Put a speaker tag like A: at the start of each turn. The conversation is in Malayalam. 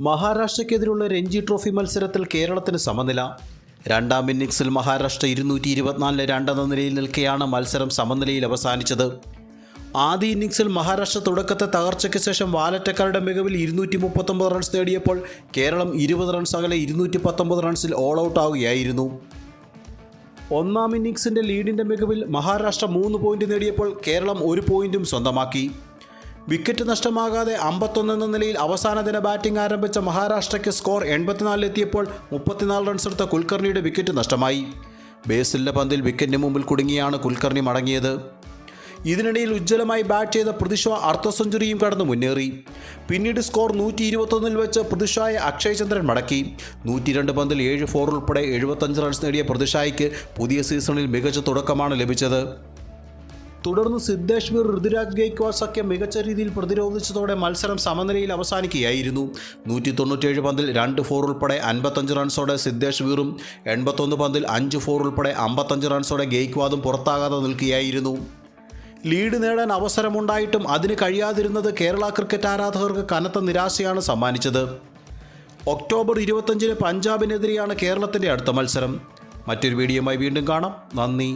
A: മഹാരാഷ്ട്രയ്ക്കെതിരെയുള്ള രഞ്ജി ട്രോഫി മത്സരത്തിൽ കേരളത്തിന് സമനില. രണ്ടാം ഇന്നിംഗ്സിൽ മഹാരാഷ്ട്ര ഇരുന്നൂറ്റി ഇരുപത്തിനാലിന് രണ്ടെന്ന നിലയിൽ നിൽക്കെയാണ് മത്സരം സമനിലയിൽ അവസാനിച്ചത്. ആദ്യ ഇന്നിംഗ്സിൽ മഹാരാഷ്ട്ര തുടക്കത്തെ തകർച്ചയ്ക്ക് ശേഷം വാലറ്റക്കാരുടെ മികവിൽ ഇരുന്നൂറ്റി മുപ്പത്തൊമ്പത് റൺസ് നേടിയപ്പോൾ കേരളം ഇരുപത് റൺസ് അകലെ ഇരുന്നൂറ്റി പത്തൊമ്പത് റൺസിൽ ഓൾ ഔട്ട് ആവുകയായിരുന്നു. ഒന്നാം ഇന്നിംഗ്സിന്റെ ലീഡിന്റെ മികവിൽ മഹാരാഷ്ട്ര മൂന്ന് പോയിന്റ് നേടിയപ്പോൾ കേരളം ഒരു പോയിന്റും സ്വന്തമാക്കി. വിക്കറ്റ് നഷ്ടമാകാതെ അമ്പത്തൊന്ന് എന്ന നിലയിൽ അവസാന ദിന ബാറ്റിംഗ് ആരംഭിച്ച മഹാരാഷ്ട്രയ്ക്ക് സ്കോർ എൺപത്തിനാലിലെത്തിയപ്പോൾ മുപ്പത്തിനാല് റൺസ് എടുത്ത കുൽക്കർണിയുടെ വിക്കറ്റ് നഷ്ടമായി. ബേസിലിന്റെ പന്തിൽ വിക്കറ്റിന് മുമ്പിൽ കുടുങ്ങിയാണ് കുൽക്കർണി മടങ്ങിയത്. ഇതിനിടയിൽ ഉജ്ജ്വലമായി ബാറ്റ് ചെയ്ത പ്രതിഷ അർദ്ധ സെഞ്ചുറിയും കടന്ന് മുന്നേറി. പിന്നീട് സ്കോർ നൂറ്റി ഇരുപത്തൊന്നിൽ വെച്ച് പ്രതിഷായ അക്ഷയ് ചന്ദ്രൻ മടക്കി. നൂറ്റി രണ്ട് പന്തിൽ ഏഴ് ഫോർ ഉൾപ്പെടെ എഴുപത്തഞ്ച് റൺസ് നേടിയ പ്രതിഷായ്ക്ക് പുതിയ സീസണിൽ മികച്ച തുടക്കമാണ് ലഭിച്ചത്. തുടർന്ന് സിദ്ധേശ്വർ ഋതുരാജ് ഗെയ്ക്വാഡ് സഖ്യം മികച്ച രീതിയിൽ പ്രതിരോധിച്ചതോടെ മത്സരം സമനിലയിൽ അവസാനിക്കുകയായിരുന്നു. നൂറ്റി തൊണ്ണൂറ്റേഴ് പന്തിൽ രണ്ട് ഫോർ ഉൾപ്പെടെ അൻപത്തഞ്ച് റൺസോടെ സിദ്ധേഷ് വീറും എൺപത്തൊന്ന് പന്തിൽ അഞ്ച് ഫോർ ഉൾപ്പെടെ അമ്പത്തഞ്ച് റൺസോടെ ഗെയ്ക്വാദും പുറത്താകാതെ നിൽക്കുകയായിരുന്നു. ലീഡ് നേടാൻ അവസരമുണ്ടായിട്ടും അതിന് കഴിയാതിരുന്നത് കേരള ക്രിക്കറ്റ് ആരാധകർക്ക് കനത്ത നിരാശയാണ് സമ്മാനിച്ചത്. ഒക്ടോബർ ഇരുപത്തഞ്ചിന് പഞ്ചാബിനെതിരെയാണ് കേരളത്തിന്റെ അടുത്ത മത്സരം. മറ്റൊരു വീഡിയോയുമായി വീണ്ടും കാണാം. നന്ദി.